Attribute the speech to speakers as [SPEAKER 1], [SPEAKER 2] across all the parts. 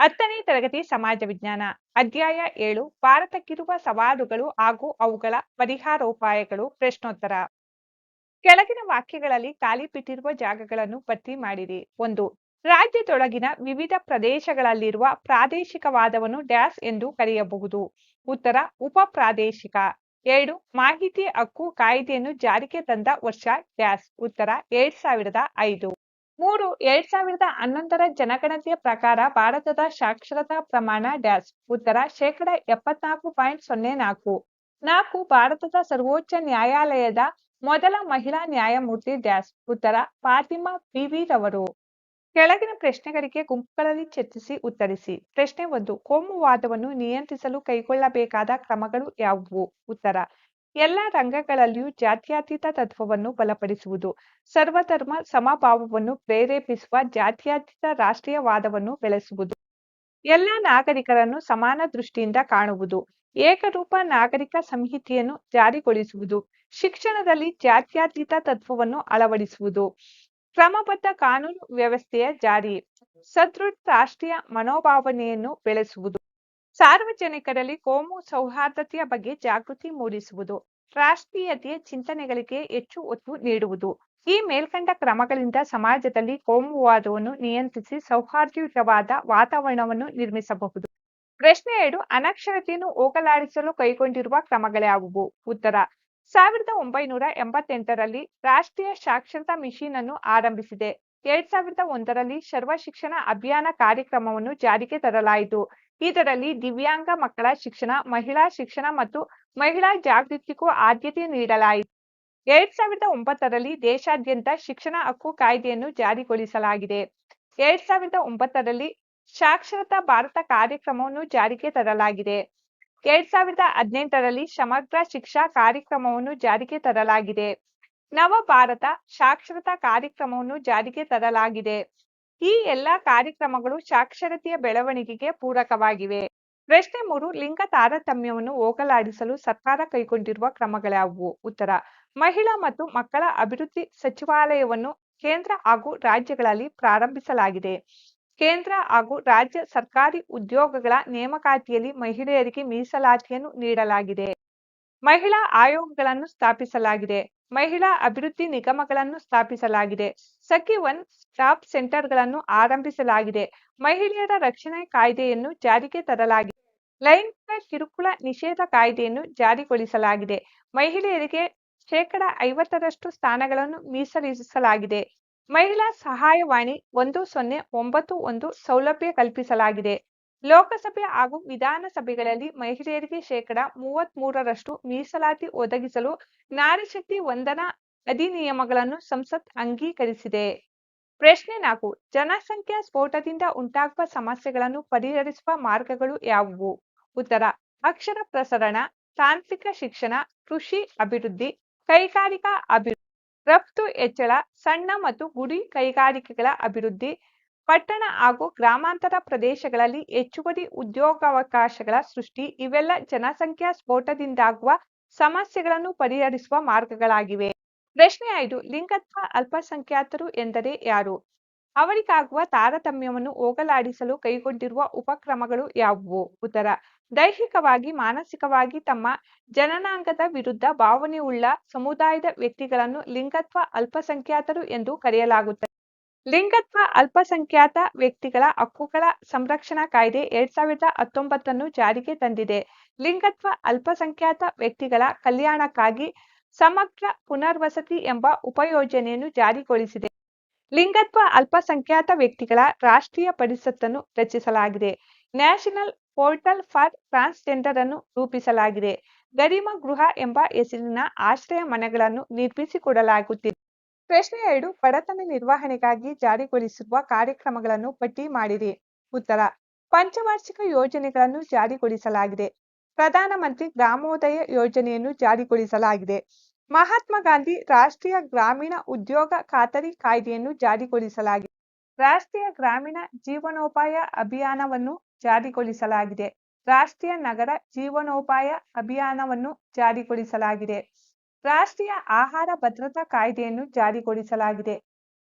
[SPEAKER 1] ಹತ್ತನೇ ತರಗತಿ ಸಮಾಜ ವಿಜ್ಞಾನ, ಅಧ್ಯಾಯ ಏಳು, ಭಾರತಕ್ಕಿರುವ ಸವಾಲುಗಳು ಹಾಗೂ ಅವುಗಳ ಪರಿಹಾರೋಪಾಯಗಳು ಪ್ರಶ್ನೋತ್ತರ. ಕೆಳಗಿನ ವಾಕ್ಯಗಳಲ್ಲಿ ಖಾಲಿ ಬಿಟ್ಟಿರುವ ಜಾಗಗಳನ್ನು ಭರ್ತಿ ಮಾಡಿರಿ. ಒಂದು, ರಾಜ್ಯದೊಳಗಿನ ವಿವಿಧ ಪ್ರದೇಶಗಳಲ್ಲಿರುವ ಪ್ರಾದೇಶಿಕವಾದವನ್ನು ಡ್ಯಾಸ್ ಎಂದು ಕರೆಯಬಹುದು. ಉತ್ತರ ಉಪ ಪ್ರಾದೇಶಿಕ ಎರಡು, ಮಾಹಿತಿ, ಹಕ್ಕು, ಕಾಯ್ದೆಯನ್ನು ಜಾರಿಗೆ ತಂದ ವರ್ಷ ಡ್ಯಾಸ್. ಉತ್ತರ, ಎರಡ್ ಸಾವಿರದ ಐದು. ಮೂರು, ಎರಡ್ ಸಾವಿರದ ಹನ್ನೊಂದರ ಜನಗಣತಿಯ ಪ್ರಕಾರ ಭಾರತದ ಸಾಕ್ಷರತಾ ಪ್ರಮಾಣ ಡ್ಯಾಸ್ ಉತ್ತರ ಶೇಕಡ ಎಪ್ಪತ್ನಾಲ್ಕು ಪಾಯಿಂಟ್ ಸೊನ್ನೆ ನಾಲ್ಕು. ನಾಲ್ಕು, ಭಾರತದ ಸರ್ವೋಚ್ಚ ನ್ಯಾಯಾಲಯದ ಮೊದಲ ಮಹಿಳಾ ನ್ಯಾಯಮೂರ್ತಿ ಡ್ಯಾಸ್ ಉತ್ತರ ಫಾತಿಮಾ ಬಿವಿ ರವರು. ಕೆಳಗಿನ ಪ್ರಶ್ನೆಗಳಿಗೆ ಗುಂಪುಗಳಲ್ಲಿ ಚರ್ಚಿಸಿ ಉತ್ತರಿಸಿ. ಪ್ರಶ್ನೆ ಒಂದು, ಕೋಮುವಾದವನ್ನು ನಿಯಂತ್ರಿಸಲು ಕೈಗೊಳ್ಳಬೇಕಾದ ಕ್ರಮಗಳು ಯಾವುವು? ಉತ್ತರ ಎಲ್ಲ ರಂಗಗಳಲ್ಲಿಯೂ ಜಾತ್ಯತೀತ ತತ್ವವನ್ನು ಬಲಪಡಿಸುವುದು, ಸರ್ವಧರ್ಮ ಸಮಭಾವವನ್ನು ಪ್ರೇರೇಪಿಸುವ ಜಾತ್ಯತೀತ ರಾಷ್ಟ್ರೀಯವಾದವನ್ನು ಬೆಳೆಸುವುದು. ಎಲ್ಲ ನಾಗರಿಕರನ್ನು ಸಮಾನ ದೃಷ್ಟಿಯಿಂದ ಕಾಣುವುದು, ಏಕರೂಪ ನಾಗರಿಕ ಸಂಹಿತೆಯನ್ನು ಜಾರಿಗೊಳಿಸುವುದು, ಶಿಕ್ಷಣದಲ್ಲಿ ಜಾತ್ಯತೀತ ತತ್ವವನ್ನು ಅಳವಡಿಸುವುದು. ಕ್ರಮಬದ್ಧ ಕಾನೂನು ವ್ಯವಸ್ಥೆಯ ಜಾರಿ, ಸದೃಢ ರಾಷ್ಟ್ರೀಯ ಮನೋಭಾವನೆಯನ್ನು ಬೆಳೆಸುವುದು. ಸಾರ್ವಜನಿಕರಲ್ಲಿ ಕೋಮು ಸೌಹಾರ್ದತೆಯ ಬಗ್ಗೆ ಜಾಗೃತಿ ಮೂಡಿಸುವುದು, ರಾಷ್ಟ್ರೀಯತೆಯ ಚಿಂತನೆಗಳಿಗೆ ಹೆಚ್ಚು ಒತ್ತು ನೀಡುವುದು. ಈ ಮೇಲ್ಕಂಡ ಕ್ರಮಗಳಿಂದ ಸಮಾಜದಲ್ಲಿ ಕೋಮುವಾದವನ್ನು ನಿಯಂತ್ರಿಸಿ ಸೌಹಾರ್ದಯುತವಾದ ವಾತಾವರಣವನ್ನು ನಿರ್ಮಿಸಬಹುದು. ಪ್ರಶ್ನೆ ಎರಡು, ಅನಕ್ಷರತೆಯನ್ನು ಹೋಗಲಾಡಿಸಲು ಕೈಗೊಂಡಿರುವ ಕ್ರಮಗಳ್ಯಾವುವು ಉತ್ತರ, ಸಾವಿರದ ಒಂಬೈನೂರ ಎಂಬತ್ತೆಂಟರಲ್ಲಿ ರಾಷ್ಟ್ರೀಯ ಸಾಕ್ಷರತಾ ಮಿಷಿನ್ ಅನ್ನು ಆರಂಭಿಸಿದೆ. ಎರಡ್ ಸಾವಿರದ ಒಂದರಲ್ಲಿ ಸರ್ವ ಶಿಕ್ಷಣ ಅಭಿಯಾನ ಕಾರ್ಯಕ್ರಮವನ್ನು ಜಾರಿಗೆ ತರಲಾಯಿತು. ಇದರಲ್ಲಿ ದಿವ್ಯಾಂಗ ಮಕ್ಕಳ ಶಿಕ್ಷಣ, ಮಹಿಳಾ ಶಿಕ್ಷಣ ಮತ್ತು ಮಹಿಳಾ ಜಾಗೃತಿಗೂ ಆದ್ಯತೆ ನೀಡಲಾಯಿತು. ಎರಡ್ ಸಾವಿರದ ಒಂಬತ್ತರಲ್ಲಿ ದೇಶಾದ್ಯಂತ ಶಿಕ್ಷಣ ಹಕ್ಕು ಕಾಯ್ದೆಯನ್ನು ಜಾರಿಗೊಳಿಸಲಾಗಿದೆ. ಎರಡ್ ಸಾವಿರದ ಒಂಬತ್ತರಲ್ಲಿ ಸಾಕ್ಷರತಾ ಭಾರತ ಕಾರ್ಯಕ್ರಮವನ್ನು ಜಾರಿಗೆ ತರಲಾಗಿದೆ. ಎರಡ್ ಸಾವಿರದ ಹದಿನೆಂಟರಲ್ಲಿ ಸಮಗ್ರ ಶಿಕ್ಷಾ ಕಾರ್ಯಕ್ರಮವನ್ನು ಜಾರಿಗೆ ತರಲಾಗಿದೆ. ನವ ಭಾರತ ಸಾಕ್ಷರತಾ ಕಾರ್ಯಕ್ರಮವನ್ನು ಜಾರಿಗೆ ತರಲಾಗಿದೆ. ಈ ಎಲ್ಲಾ ಕಾರ್ಯಕ್ರಮಗಳು ಸಾಕ್ಷರತೆಯ ಬೆಳವಣಿಗೆಗೆ ಪೂರಕವಾಗಿವೆ. ಪ್ರಶ್ನೆ ಮೂರು, ಲಿಂಗ ತಾರತಮ್ಯವನ್ನು ಹೋಗಲಾಡಿಸಲು ಸರ್ಕಾರ ಕೈಗೊಂಡಿರುವ ಕ್ರಮಗಳ್ಯಾವುವು ಉತ್ತರ, ಮಹಿಳಾ ಮತ್ತು ಮಕ್ಕಳ ಅಭಿವೃದ್ಧಿ ಸಚಿವಾಲಯವನ್ನು ಕೇಂದ್ರ ಹಾಗೂ ರಾಜ್ಯಗಳಲ್ಲಿ ಪ್ರಾರಂಭಿಸಲಾಗಿದೆ. ಕೇಂದ್ರ ಹಾಗೂ ರಾಜ್ಯ ಸರ್ಕಾರಿ ಉದ್ಯೋಗಗಳ ನೇಮಕಾತಿಯಲ್ಲಿ ಮಹಿಳೆಯರಿಗೆ ಮೀಸಲಾತಿಯನ್ನು ನೀಡಲಾಗಿದೆ. ಮಹಿಳಾ ಆಯೋಗಗಳನ್ನು ಸ್ಥಾಪಿಸಲಾಗಿದೆ. ಮಹಿಳಾ ಅಭಿವೃದ್ಧಿ ನಿಗಮಗಳನ್ನು ಸ್ಥಾಪಿಸಲಾಗಿದೆ. ಸಖಿ ಒನ್ ಸ್ಟಾಪ್ ಸೆಂಟರ್ಗಳನ್ನು ಆರಂಭಿಸಲಾಗಿದೆ. ಮಹಿಳೆಯರ ರಕ್ಷಣೆ ಕಾಯ್ದೆಯನ್ನು ಜಾರಿಗೆ ತರಲಾಗಿದೆ ಲೈಂಗಿಕ ಕಿರುಕುಳ ನಿಷೇಧ ಕಾಯ್ದೆಯನ್ನು ಜಾರಿಗೊಳಿಸಲಾಗಿದೆ. ಮಹಿಳೆಯರಿಗೆ ಶೇಕಡ ಐವತ್ತರಷ್ಟು ಸ್ಥಾನಗಳನ್ನು ಮೀಸಲಿರಿಸಲಾಗಿದೆ. ಮಹಿಳಾ ಸಹಾಯವಾಣಿ ಒಂದು ಸೊನ್ನೆ ಒಂಬತ್ತು ಒಂದು ಸೌಲಭ್ಯ ಕಲ್ಪಿಸಲಾಗಿದೆ. ಲೋಕಸಭೆ ಹಾಗೂ ವಿಧಾನಸಭೆಗಳಲ್ಲಿ ಮಹಿಳೆಯರಿಗೆ ಶೇಕಡಾ ಮೂವತ್ತ್ ಮೂರರಷ್ಟು ಮೀಸಲಾತಿ ಒದಗಿಸಲು ನಾರಿಶಕ್ತಿ ವಂದನಾ ಅಧಿನಿಯಮಗಳನ್ನು ಸಂಸತ್ ಅಂಗೀಕರಿಸಿದೆ. ಪ್ರಶ್ನೆ ನಾಲ್ಕು, ಜನಸಂಖ್ಯಾ ಸ್ಫೋಟದಿಂದ ಉಂಟಾಗುವ ಸಮಸ್ಯೆಗಳನ್ನು ಪರಿಹರಿಸುವ ಮಾರ್ಗಗಳು ಯಾವುವು? ಉತ್ತರ, ಅಕ್ಷರ ಪ್ರಸರಣ, ತಾಂತ್ರಿಕ ಶಿಕ್ಷಣ, ಕೃಷಿ ಅಭಿವೃದ್ಧಿ, ಕೈಗಾರಿಕಾ ಅಭಿವೃದ್ಧಿ, ರಫ್ತು ಹೆಚ್ಚಳ, ಸಣ್ಣ ಮತ್ತು ಗುಡಿ ಕೈಗಾರಿಕೆಗಳ ಅಭಿವೃದ್ಧಿ ಪಟ್ಟಣ ಹಾಗೂ ಗ್ರಾಮಾಂತರ ಪ್ರದೇಶಗಳಲ್ಲಿ ಹೆಚ್ಚುವರಿ ಉದ್ಯೋಗಾವಕಾಶಗಳ ಸೃಷ್ಟಿ, ಇವೆಲ್ಲ ಜನಸಂಖ್ಯಾ ಸ್ಫೋಟದಿಂದಾಗುವ ಸಮಸ್ಯೆಗಳನ್ನು ಪರಿಹರಿಸುವ ಮಾರ್ಗಗಳಾಗಿವೆ. ಪ್ರಶ್ನೆ ಐದು, ಲಿಂಗತ್ವ ಅಲ್ಪಸಂಖ್ಯಾತರು ಎಂದರೆ ಯಾರು? ಅವರಿಗಾಗುವ ತಾರತಮ್ಯವನ್ನು ಹೋಗಲಾಡಿಸಲು ಕೈಗೊಂಡಿರುವ ಉಪಕ್ರಮಗಳು ಯಾವುವು? ಉತ್ತರ, ದೈಹಿಕವಾಗಿ, ಮಾನಸಿಕವಾಗಿ ತಮ್ಮ ಜನನಾಂಗದ ವಿರುದ್ಧ ಭಾವನೆಯುಳ್ಳ ಸಮುದಾಯದ ವ್ಯಕ್ತಿಗಳನ್ನು ಲಿಂಗತ್ವ ಅಲ್ಪಸಂಖ್ಯಾತರು ಎಂದು ಕರೆಯಲಾಗುತ್ತದೆ. ಲಿಂಗತ್ವ ಅಲ್ಪಸಂಖ್ಯಾತ ವ್ಯಕ್ತಿಗಳ ಹಕ್ಕುಗಳ ಸಂರಕ್ಷಣಾ ಕಾಯ್ದೆ ಎರಡ್ ಸಾವಿರದ ಹತ್ತೊಂಬತ್ತನ್ನು ಜಾರಿಗೆ ತಂದಿದೆ. ಲಿಂಗತ್ವ ಅಲ್ಪಸಂಖ್ಯಾತ ವ್ಯಕ್ತಿಗಳ ಕಲ್ಯಾಣಕ್ಕಾಗಿ ಸಮಗ್ರ ಪುನರ್ವಸತಿ ಎಂಬ ಉಪಯೋಜನೆಯನ್ನು ಜಾರಿಗೊಳಿಸಿದೆ. ಲಿಂಗತ್ವ ಅಲ್ಪಸಂಖ್ಯಾತ ವ್ಯಕ್ತಿಗಳ ರಾಷ್ಟ್ರೀಯ ಪರಿಷತ್ತನ್ನು ರಚಿಸಲಾಗಿದೆ. ನ್ಯಾಷನಲ್ ಪೋರ್ಟಲ್ ಫಾರ್ ಟ್ರಾನ್ಸ್ಜೆಂಡರ್ ಅನ್ನು ರೂಪಿಸಲಾಗಿದೆ. ಗರಿಮ ಗೃಹ ಎಂಬ ಹೆಸರಿನ ಆಶ್ರಯ ಮನೆಗಳನ್ನು ನಿರ್ಮಿಸಿಕೊಡಲಾಗುತ್ತಿದೆ. ಪ್ರಶ್ನೆ ಎರಡು, ಬಡತನ ನಿರ್ವಹಣೆಗಾಗಿ ಜಾರಿಗೊಳಿಸಿರುವ ಕಾರ್ಯಕ್ರಮಗಳನ್ನು ಪಟ್ಟಿ ಮಾಡಿರಿ. ಉತ್ತರ, ಪಂಚವಾರ್ಷಿಕ ಯೋಜನೆಗಳನ್ನು ಜಾರಿಗೊಳಿಸಲಾಗಿದೆ. ಪ್ರಧಾನಮಂತ್ರಿ ಗ್ರಾಮೋದಯ ಯೋಜನೆಯನ್ನು ಜಾರಿಗೊಳಿಸಲಾಗಿದೆ. ಮಹಾತ್ಮ ಗಾಂಧಿ ರಾಷ್ಟ್ರೀಯ ಗ್ರಾಮೀಣ ಉದ್ಯೋಗ ಖಾತರಿ ಕಾಯ್ದೆಯನ್ನು ಜಾರಿಗೊಳಿಸಲಾಗಿದೆ ರಾಷ್ಟ್ರೀಯ ಗ್ರಾಮೀಣ ಜೀವನೋಪಾಯ ಅಭಿಯಾನವನ್ನು ಜಾರಿಗೊಳಿಸಲಾಗಿದೆ. ರಾಷ್ಟ್ರೀಯ ನಗರ ಜೀವನೋಪಾಯ ಅಭಿಯಾನವನ್ನು ಜಾರಿಗೊಳಿಸಲಾಗಿದೆ. ರಾಷ್ಟ್ರೀಯ ಆಹಾರ ಭದ್ರತಾ ಕಾಯ್ದೆಯನ್ನು ಜಾರಿಗೊಳಿಸಲಾಗಿದೆ.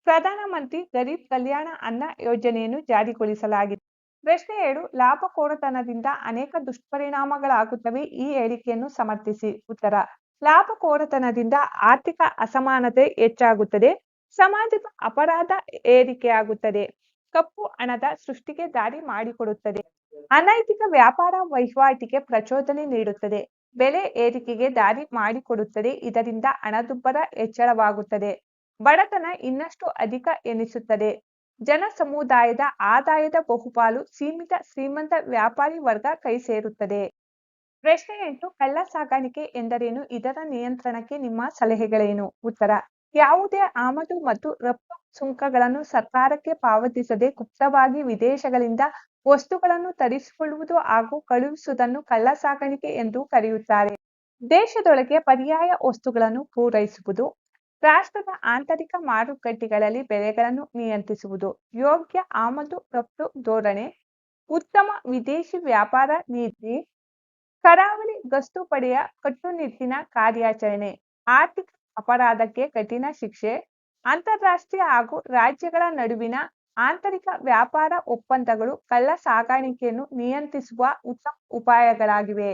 [SPEAKER 1] ಪ್ರಧಾನಮಂತ್ರಿ ಗರೀಬ್ ಕಲ್ಯಾಣ ಅನ್ನ ಯೋಜನೆಯನ್ನು ಜಾರಿಗೊಳಿಸಲಾಗಿದೆ. ಪ್ರಶ್ನೆ ಏಳು ಲಾಭಕೋರತನದಿಂದ ಅನೇಕ ದುಷ್ಪರಿಣಾಮಗಳಾಗುತ್ತವೆ ಈ ಹೇಳಿಕೆಯನ್ನು ಸಮರ್ಥಿಸಿ. ಉತ್ತರ, ಲಾಭಕೋರತನದಿಂದ ಆರ್ಥಿಕ ಅಸಮಾನತೆ ಹೆಚ್ಚಾಗುತ್ತದೆ ಸಮಾಜದ ಅಪರಾಧ ಏರಿಕೆಯಾಗುತ್ತದೆ, ಕಪ್ಪು ಹಣದ ಸೃಷ್ಟಿಗೆ ದಾರಿ ಮಾಡಿಕೊಡುತ್ತದೆ, ಅನೈತಿಕ ವ್ಯಾಪಾರ ವಹಿವಾಟಿಗೆ ಪ್ರಚೋದನೆ ನೀಡುತ್ತದೆ. ಬೆಲೆ ಏರಿಕೆಗೆ ದಾರಿ ಮಾಡಿಕೊಡುತ್ತದೆ. ಇದರಿಂದ ಹಣದುಬ್ಬರ ಹೆಚ್ಚಳವಾಗುತ್ತದೆ. ಬಡತನ ಇನ್ನಷ್ಟು ಅಧಿಕ ಎನಿಸುತ್ತದೆ. ಜನ ಸಮುದಾಯದ ಆದಾಯದ ಬಹುಪಾಲು ಸೀಮಿತ ಶ್ರೀಮಂತ ವ್ಯಾಪಾರಿ ವರ್ಗ ಕೈ ಸೇರುತ್ತದೆ ಪ್ರಶ್ನೆ ಎಂಟು, ಕಳ್ಳ ಸಾಗಾಣಿಕೆ ಎಂದರೇನು? ಇದರ ನಿಯಂತ್ರಣಕ್ಕೆ ನಿಮ್ಮ ಸಲಹೆಗಳೇನು? ಉತ್ತರ, ಯಾವುದೇ ಆಮದು ಮತ್ತು ರಫ್ತು ಸುಂಕಗಳನ್ನು ಸರ್ಕಾರಕ್ಕೆ ಪಾವತಿಸದೆ ಗುಪ್ತವಾಗಿ ವಿದೇಶಗಳಿಂದ ವಸ್ತುಗಳನ್ನು ತರಿಸಿಕೊಳ್ಳುವುದು ಹಾಗೂ ಕಳುಹಿಸುವುದನ್ನು ಕಳ್ಳ ಸಾಗಾಣಿಕೆ ಎಂದು ಕರೆಯುತ್ತಾರೆ. ದೇಶದೊಳಗೆ ಪರ್ಯಾಯ ವಸ್ತುಗಳನ್ನು ಪೂರೈಸುವುದು, ರಾಷ್ಟ್ರದ ಆಂತರಿಕ ಮಾರುಕಟ್ಟೆಗಳಲ್ಲಿ ಬೆಲೆಗಳನ್ನು ನಿಯಂತ್ರಿಸುವುದು, ಯೋಗ್ಯ ಆಮದು ರಫ್ತು ಧೋರಣೆ, ಉತ್ತಮ ವಿದೇಶಿ ವ್ಯಾಪಾರ ನೀತಿ, ಕರಾವಳಿ ಗಸ್ತು ಪಡೆಯ ಕಟ್ಟುನಿಟ್ಟಿನ ಕಾರ್ಯಾಚರಣೆ, ಆರ್ಥಿಕ ಅಪರಾಧಕ್ಕೆ ಕಠಿಣ ಶಿಕ್ಷೆ ಅಂತಾರಾಷ್ಟ್ರೀಯ ಹಾಗೂ ರಾಜ್ಯಗಳ ನಡುವಿನ ಆಂತರಿಕ ವ್ಯಾಪಾರ ಒಪ್ಪಂದಗಳು ಕಳ್ಳ ಸಾಗಾಣಿಕೆಯನ್ನು ನಿಯಂತ್ರಿಸುವ ಉತ್ತಮ ಉಪಾಯಗಳಾಗಿವೆ.